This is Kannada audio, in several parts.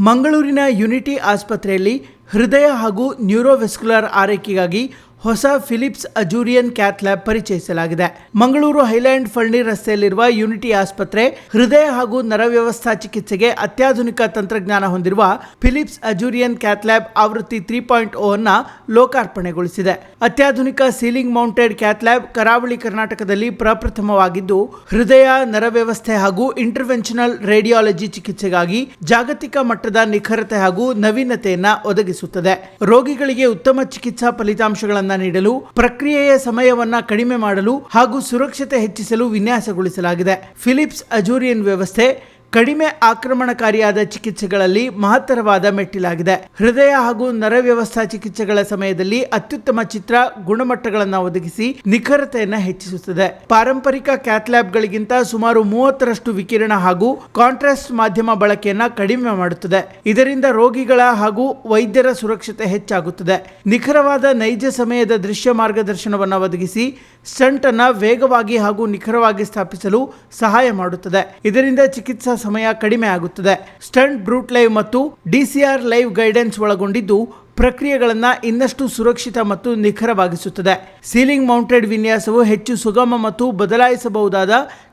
ಮಂಗಳೂರಿನ ಯುನಿಟಿ ಆಸ್ಪತ್ರೆಯಲ್ಲಿ ಹೃದಯ ಹಾಗೂ ನ್ಯೂರೋವೆಸ್ಕ್ಯುಲರ್ ಆರೈಕೆಗಾಗಿ ಹೊಸ ಫಿಲಿಪ್ಸ್ ಅಜೂರಿಯನ್ ಕ್ಯಾತ್ ಲ್ಯಾಬ್ ಪರಿಚಯಿಸಲಾಗಿದೆ. ಮಂಗಳೂರು ಹೈಲ್ಯಾಂಡ್ ಫಳ್ಳಿ ರಸ್ತೆಯಲ್ಲಿರುವ ಯುನಿಟಿ ಆಸ್ಪತ್ರೆ ಹೃದಯ ಹಾಗೂ ನರವ್ಯವಸ್ಥಾ ಚಿಕಿತ್ಸೆಗೆ ಅತ್ಯಾಧುನಿಕ ತಂತ್ರಜ್ಞಾನ ಹೊಂದಿರುವ ಫಿಲಿಪ್ಸ್ ಅಜೂರಿಯನ್ ಕ್ಯಾತ್ ಲ್ಯಾಬ್ ಆವೃತ್ತಿ ತ್ರೀ ಪಾಯಿಂಟ್ ಓ ಅನ್ನ ಲೋಕಾರ್ಪಣೆಗೊಳಿಸಿದೆ. ಅತ್ಯಾಧುನಿಕ ಸೀಲಿಂಗ್ ಮೌಂಟೆಡ್ ಕ್ಯಾತ್ ಲ್ಯಾಬ್ ಕರಾವಳಿ ಕರ್ನಾಟಕದಲ್ಲಿ ಪ್ರಪ್ರಥಮವಾಗಿದ್ದು, ಹೃದಯ ನರವ್ಯವಸ್ಥೆ ಹಾಗೂ ಇಂಟರ್ವೆನ್ಷನಲ್ ರೇಡಿಯಾಲಜಿ ಚಿಕಿತ್ಸೆಗಾಗಿ ಜಾಗತಿಕ ಮಟ್ಟದ ನಿಖರತೆ ಹಾಗೂ ನವೀನತೆಯನ್ನ ಒದಗಿಸುತ್ತದೆ. ರೋಗಿಗಳಿಗೆ ಉತ್ತಮ ಚಿಕಿತ್ಸಾ ಫಲಿತಾಂಶಗಳನ್ನು ನೀಡಲು ಪ್ರಕ್ರಿಯೆಯ ಸಮಯವನ್ನ ಕಡಿಮೆ ಮಾಡಲು ಹಾಗೂ ಸುರಕ್ಷತೆ ಹೆಚ್ಚಿಸಲು ವಿನ್ಯಾಸಗೊಳಿಸಲಾಗಿದೆ. ಫಿಲಿಪ್ಸ್ ಅಜೂರಿಯನ್ ವ್ಯವಸ್ಥೆ ಕಡಿಮೆ ಆಕ್ರಮಣಕಾರಿಯಾದ ಚಿಕಿತ್ಸೆಗಳಲ್ಲಿ ಮಹತ್ತರವಾದ ಮೆಟ್ಟಿಲಾಗಿದೆ. ಹೃದಯ ಹಾಗೂ ನರವ್ಯವಸ್ಥಾ ಚಿಕಿತ್ಸೆಗಳ ಸಮಯದಲ್ಲಿ ಅತ್ಯುತ್ತಮ ಚಿತ್ರ, ಗುಣಮಟ್ಟಗಳನ್ನು ಒದಗಿಸಿ ನಿಖರತೆಯನ್ನು ಹೆಚ್ಚಿಸುತ್ತದೆ. ಪಾರಂಪರಿಕ ಕ್ಯಾಥ್ಲ್ಯಾಬ್ಗಳಿಗಿಂತ ಸುಮಾರು ಮೂವತ್ತರಷ್ಟು ವಿಕಿರಣ ಹಾಗೂ ಕಾಂಟ್ರಾಸ್ಟ್ ಮಾಧ್ಯಮ ಬಳಕೆಯನ್ನು ಕಡಿಮೆ ಮಾಡುತ್ತದೆ. ಇದರಿಂದ ರೋಗಿಗಳ ಹಾಗೂ ವೈದ್ಯರ ಸುರಕ್ಷತೆ ಹೆಚ್ಚಾಗುತ್ತದೆ. ನಿಖರವಾದ ನೈಜ ಸಮಯದ ದೃಶ್ಯ ಮಾರ್ಗದರ್ಶನವನ್ನು ಒದಗಿಸಿ ಸ್ಟಂಟ್ ಅನ್ನ ವೇಗವಾಗಿ ಹಾಗೂ ನಿಖರವಾಗಿ ಸ್ಥಾಪಿಸಲು ಸಹಾಯ ಮಾಡುತ್ತದೆ. ಇದರಿಂದ ಚಿಕಿತ್ಸಾ ಸಮಯ ಕಡಿಮೆ ಆಗುತ್ತದೆ. ಸ್ಟಂಟ್, ಬ್ರೂಟ್ ಲೈವ್ ಮತ್ತು ಡಿಸಿಆರ್ ಲೈವ್ ಗೈಡೆನ್ಸ್ ಒಳಗೊಂಡಿದ್ದು ಪ್ರಕ್ರಿಯೆಗಳನ್ನು ಇನ್ನಷ್ಟು ಸುರಕ್ಷಿತ ಮತ್ತು ನಿಖರವಾಗಿಸುತ್ತದೆ. ಸೀಲಿಂಗ್ ಮೌಂಟೆಡ್ ವಿನ್ಯಾಸವು ಹೆಚ್ಚು ಸುಗಮ ಮತ್ತು ಬದಲಾಯಿಸಬಹುದಾದ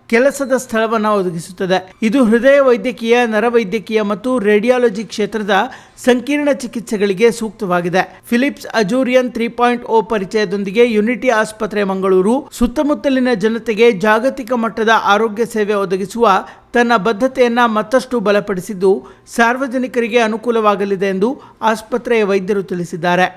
ಕೆಲಸದ ಸ್ಥಳವನ್ನು ಒದಗಿಸುತ್ತದೆ. ಇದು ಹೃದಯ ವೈದ್ಯಕೀಯ ನರವೈದ್ಯಕೀಯ ಮತ್ತು ರೇಡಿಯಾಲಜಿ ಕ್ಷೇತ್ರದ ಸಂಕೀರ್ಣ ಚಿಕಿತ್ಸೆಗಳಿಗೆ ಸೂಕ್ತವಾಗಿದೆ. Philips Azurion three point O ಪರಿಚಯದೊಂದಿಗೆ ಯುನಿಟಿ ಆಸ್ಪತ್ರೆ ಮಂಗಳೂರು ಸುತ್ತಮುತ್ತಲಿನ ಜನತೆಗೆ ಜಾಗತಿಕ ಮಟ್ಟದ ಆರೋಗ್ಯ ಸೇವೆ ಒದಗಿಸುವ ತನ್ನ ಬದ್ಧತೆಯನ್ನು ಮತ್ತಷ್ಟು ಬಲಪಡಿಸಿದ್ದು ಸಾರ್ವಜನಿಕರಿಗೆ ಅನುಕೂಲವಾಗಲಿದೆ ಎಂದು ಆಸ್ಪತ್ರೆಯ ವೈದ್ಯರು ತಿಳಿಸಿದ್ದಾರೆ.